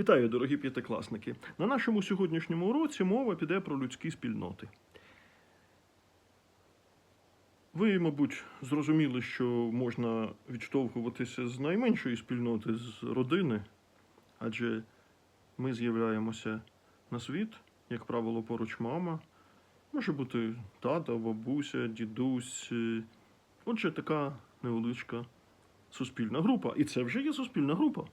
Вітаю, дорогі п'ятикласники. На нашому сьогоднішньому уроці мова піде про людські спільноти. Ви, мабуть, зрозуміли, що можна відштовхуватися з найменшої спільноти, з родини, адже ми з'являємося на світ, як правило, поруч мама. Може бути тата, бабуся, дідусь. Отже, така невеличка суспільна група. І це вже є суспільна група.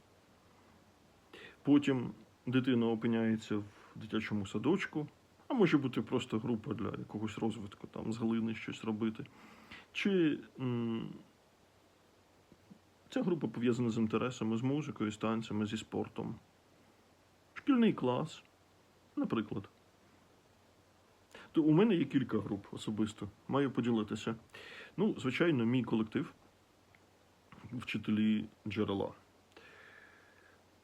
Потім дитина опиняється в дитячому садочку, а може бути просто група для якогось розвитку, там з глини щось робити. Чи м, ця група пов'язана з інтересами, з музикою, з танцями, зі спортом. Шкільний клас, наприклад. То у мене є кілька груп особисто. Маю поділитися. Ну, звичайно, мій колектив вчителі джерела.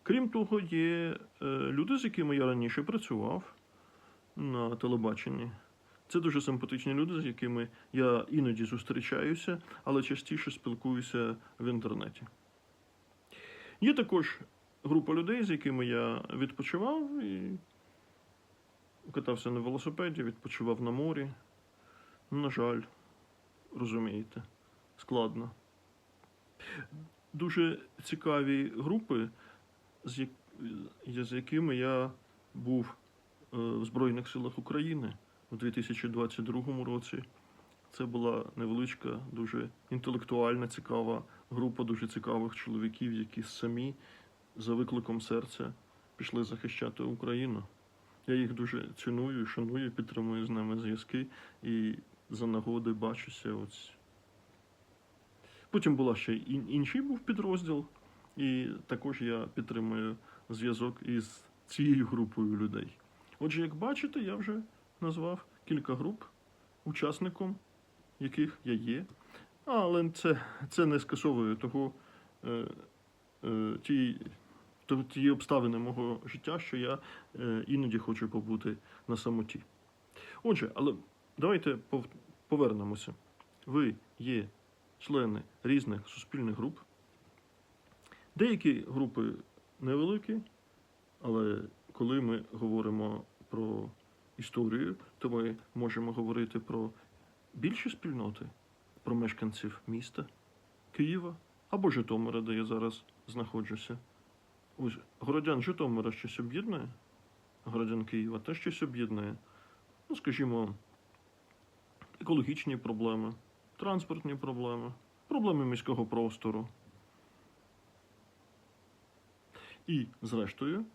Крім того, є е, люди, з якими я раніше працював на телебаченні. Це дуже симпатичні люди, з якими я іноді зустрічаюся, але частіше спілкуюся в інтернеті. Є також група людей, з якими я відпочивав і катався на велосипеді, відпочивав на морі. На жаль, розумієте, складно. Дуже цікаві групи, з, як... з якими я був е, в Збройних силах України у 2022 році. Це була невеличка, дуже інтелектуальна, цікава група дуже цікавих чоловіків, які самі за викликом серця пішли захищати Україну. Я їх дуже ціную, шаную, підтримую з ними зв'язки і за нагоди бачуся. Ось. Потім була ще ін- інший був підрозділ, і також я підтримую зв'язок із цією групою людей. Отже, як бачите, я вже назвав кілька груп, учасником яких я є. Але це, це не скасовує того, е, е, ті, то- обставини мого життя, що я е, іноді хочу побути на самоті. Отже, але давайте пов- повернемося. Ви є члени різних суспільних груп. Деякі групи невеликі, але коли ми говоримо про історію, то ми можемо говорити про більші спільноти, про мешканців міста, Києва або Житомира, де я зараз знаходжуся. Ось городян Житомира щось об'єднує, городян Києва теж щось об'єднує. Ну, скажімо, екологічні проблеми, транспортні проблеми, проблеми міського простору. І, зрештою,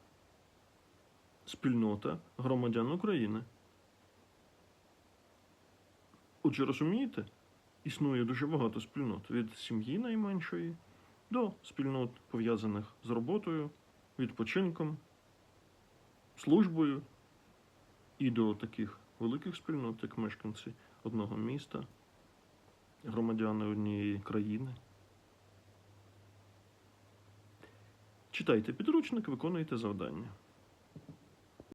спільнота громадян України. Отже, розумієте, існує дуже багато спільнот від сім'ї найменшої до спільнот, пов'язаних з роботою, відпочинком, службою і до таких великих спільнот, як мешканці одного міста, громадяни однієї країни. Читайте підручник, виконуйте завдання.